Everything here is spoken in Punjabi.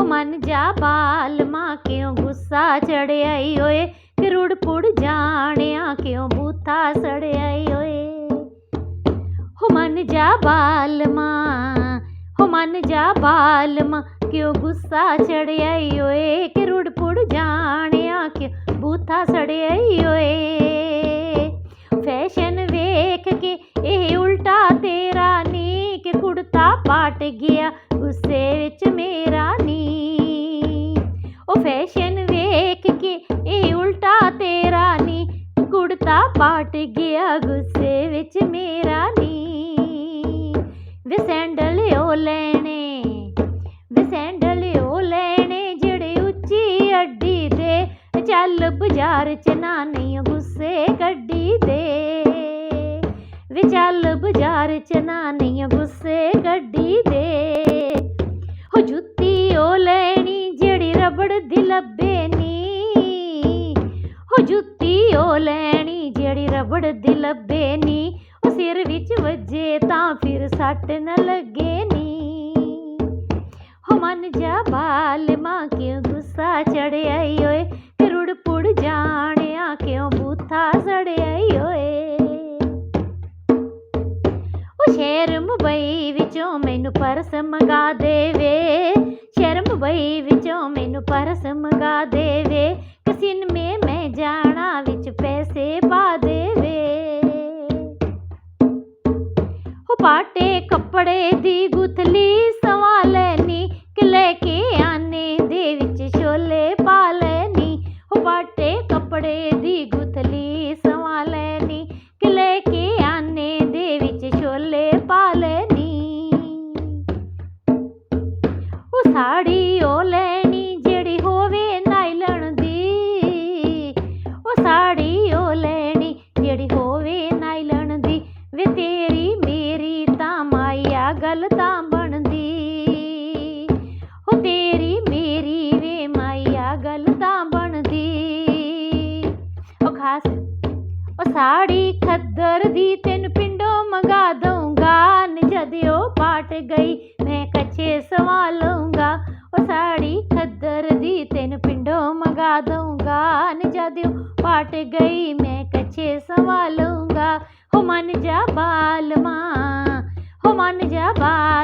ਹੋ ਮਨ ਜਾ ਬਾਲ ਮਾਂ ਕਿਉਂ ਗੁੱਸਾ ਚੜਿਆ ਈ ਓਏ? ਕਿ ਰੁੜ ਪੁੜ ਜਾਣਿਆ ਕਿਉਂ ਬੂਥਾ ਸੜਿਆ ਈ ਓਏ? ਹੋ ਮਨ ਜਾ ਬਾਲ ਮਾਂ ਹੋ ਮਨ ਜਾ ਬਾਲ ਮਾਂ ਕਿਉਂ ਗੁੱਸਾ ਚੜਿਆ ਈ ਓਏ? ਕਿ ਰੁੜ ਪੁੜ ਜਾਣਿਆ ਕਿਉਂ ਬੂਥਾ ਸੜਿਆ ਈ ਓਏ? ਫੈਸ਼ਨ ਵੇਖ ਕੇ ਇਹ ਉਲਟਾ ਤੇਰਾ ਨੀ ਕਿ ਕੁੜਤਾ ਪਾਟ ਗਿਆ, ਗੁੱਸੇ ਵਿੱਚ ਮੇ ਉਹ ਫੈਸ਼ਨ ਵੇਖ ਕੇ ਇਹ ਉਲਟਾ ਤੇਰਾ ਨੀ। ਕੁੜਤਾ ਪਾਟ ਗਿਆ ਗੁੱਸੇ ਵਿੱਚ ਮੇਰਾ ਨੀ। ਵੇ ਸੈਂਡਲ ਓ ਲੈਣੇ, ਵੇ ਸੈਂਡਲ ਓ ਲੈਣੇ ਜਿਹੜੇ ਉੱਚੀ ਅੱਡੀ ਦੇ ਚੱਲ ਬਾਜ਼ਾਰ ਚ ਨਾ ਨਹੀਂ ਗੁੱਸੇ ਕੱਢੀ ਦੇ ਵੇ ਚੱਲ ਬਾਜ਼ਾਰ ਚ ਨਾ ਨਹੀਂ ਗੁੱਸੇ ਕੱਢੀ ਦੇ ਦੀ ਲੱਭੇ ਨੀ ਹੋ ਜੁੱਤੀ ਉਹ ਲੈਣੀ ਜਿਹੜੀ ਰਬੜ ਦੀ ਲੱਭੇ ਨੀ ਉਹ ਸਿਰ ਵਿੱਚ ਵੱਜੇ ਤਾਂ ਫਿਰ ਸੱਟ ਨਾ ਲੱਗੇ ਨੀ। ਹੋ ਮਨ ਜਾ ਬਾਲ, ਮਾਂ ਕਿਉਂ ਗੁੱਸਾ ਚੜਿਆ ਓਏ? ਕਿ ਰੁੜ ਪੁੜ ਜਾਣਿਆ ਕਿਉਂ ਬੂਥਾ ਸੜਿਆ ਈ ਓਏ? ਉਹ ਸ਼ਹਿਰ ਮੁੰਬਈ ਵਿੱਚੋਂ ਮੈਨੂੰ ਪਰਸ ਮੰਗਾ ਦੇਵੇ ਸ਼ਰਮ ਮੁੰਬਈ ਵਿੱਚੋਂ ਮੈਨੂੰ ਪਰਸ ਮੰਗਾ ਦੇਵੇ। ਕਿ ਸਿਨਮੇ ਮੈਂ ਜਾਣਾ ਵਿੱਚ ਪੈਸੇ ਪਾ ਦੇਵੇ। ਹੋ ਪਾਟੇ ਕੱਪੜੇ ਦੀ ਗੁਥਲੀ ਸਾੜੀ ਉਹ ਲੈਣੀ ਜਿਹੜੀ ਹੋਵੇ ਨਾਈਲਨ ਦੀ। ਉਹ ਸਾੜੀ ਉਹ ਲੈਣੀ ਜਿਹੜੀ ਹੋਵੇ ਨਾਈਲਨ ਦੀ। ਵੇ ਤੇਰੀ ਮੇਰੀ ਤਾਂ ਮਾਇਆ ਗੱਲ ਤਾਂ ਬਣਦੀ। ਉਹ ਤੇਰੀ ਮੇਰੀ ਵੇ ਮਾਇਆ ਗੱਲ ਤਾਂ ਬਣਦੀ। ਉਹ ਖਾਸ, ਉਹ ਸਾੜੀ ਖੱਦਰ ਦੀ ਤੈਨੂੰ ਪਿੰਡੋਂ ਮੰਗਾ ਦਊਂਗਾ ਖੱਦਰ ਦੀ ਤੈਨੂੰ ਪਿੰਡੋਂ ਮੰਗਾ ਦਊਂਗਾ। ਨਜਦਿਓ ਪਾਟ ਗਈ, ਮੈਂ ਕੱਚੇ ਸਵਾ ਲਊਂਗਾ। ਹੋ ਮਨ ਜਾ ਬਾਲ ਮਾਂ ਹੋ ਮਨ ਜਾ ਬਾਲ